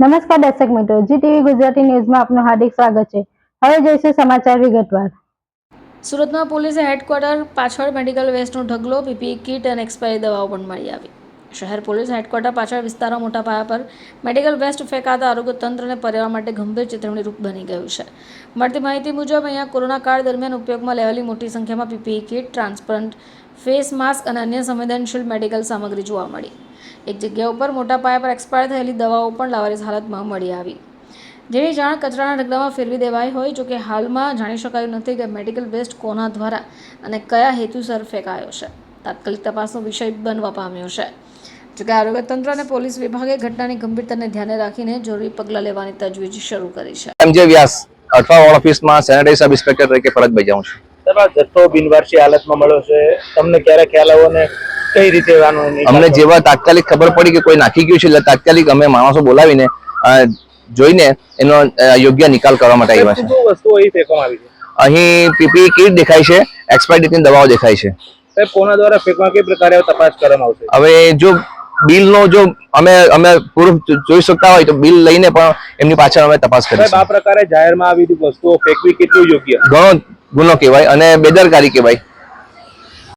નમસ્કાર દર્શક મિત્રો જી ટીવી ગુજરાતી ન્યૂઝમાં આપનું હાર્દિક સ્વાગત છે. હવે જોઈશું સમાચાર વિગતવાર. સુરતમાં પોલીસે હેડક્વાર્ટર પાછળ મેડિકલ વેસ્ટનો ઢગલો, પીપી, કીટ અને એક્સપાયરી દવાઓ પણ મળી આવી. શહેર પોલીસ હેડક્વાર્ટર પાછળ વિસ્તારો મોટા પાયા પર મેડિકલ વેસ્ટ ફેંકાતા આરોગ્ય તંત્રને પર્યાવરણ માટે ગંભીર ચેતવણી રૂપ બની ગયું છે. મળતી માહિતી મુજબ અહીંયા કોરોના કાળ દરમિયાન ઉપયોગમાં લેવાલી મોટી સંખ્યામાં PPE kit transparent face mask અને અન્ય સંવેદનશીલ મેડિકલ સામગ્રી જોવા મળી. એક જગ્યા ઉપર મોટા પાયા પર એક્સપાયર થયેલી દવાઓ પણ લાવારીસ હાલતમાં મળી આવી. જેની જાણ કચરાના ઢગલામાં ફેરવી દેવાઈ હોય જોકે હાલમાં જાણી શકાયું નથી કે મેડિકલ વેસ્ટ કોના દ્વારા અને કયા હેતુસર ફેંકાયો છે. તાત્કાલિક તપાસનો વિષય બનવા પામ્યો છે. જોકે આરોગ્ય તંત્ર અને પોલીસ વિભાગે ઘટનાની ગંભીરતાને ધ્યાને રાખીને જરૂરી પગલાં લેવાની તજવીજ શરૂ કરી છે. M J Vyas Athwa ward ઓફિસમાં સેનેટરી સબ ઇન્સ્પેક્ટર તરીકે ફરજ બજાવું છું. સર આ જથ્થો બિનવારસી હાલતમાં મળ્યો છે. તમને ક્યારે ખ્યાલ આવો ને કઈ રીતે અમને જેવા તાત્કાલિક ખબર પડી કે કોઈ નાખી ગયું છે એટલે તાત્કાલિક અમે માણસો બોલાવીને જોઈને એનો યોગ્ય નિકાલ કરવા માટે આવ્યા છે. વસ્તુઓ અહીં ફેંકવામાં આવી છે? અહીં પીપી કીટ દેખાય છે એક્સપાયર ડેટની દવાઓ દેખાય છે. સાહેબ કોના દ્વારા ફેંકવા કઈ પ્રકારે તપાસ કરવામાં આવશે? હવે જો બિલનો જો અમે અમે પ્રૂફ જોઈ શકતા હોય તો બિલ લઈને પણ એમની પાછળ અમે તપાસ સાહેબ આ પ્રકારે જાહેરમાં આવી વસ્તુઓ ફેંકવી કેટલું યોગ્ય? ઘણો ગુનો કહેવાય અને બેદરકારી કહેવાય.